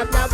up now.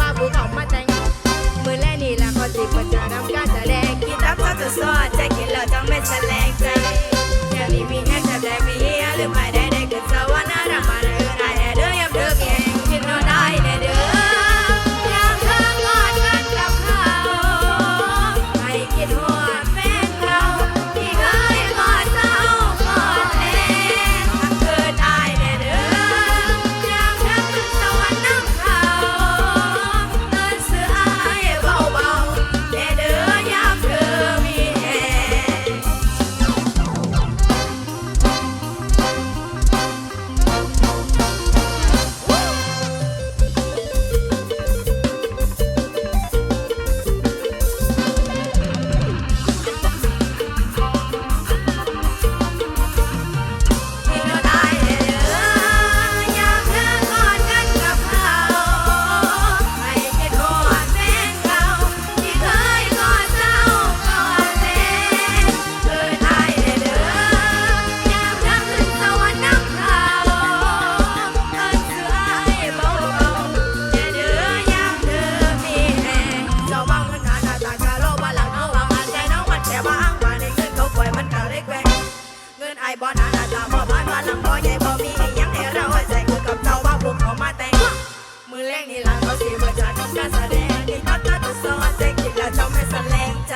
มือแรงนี่หลังเขาสีมาจากการแสดงนี่ตัดตัดตัวซอเซ็กจิตและเจ้าแม่แสลงใจ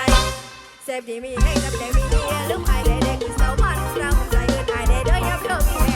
เซฟดีมีให้กับแดงมีเดียลืมไอเด็กคืสบานเรใจกินไเด็กเด้อยับเด้อมี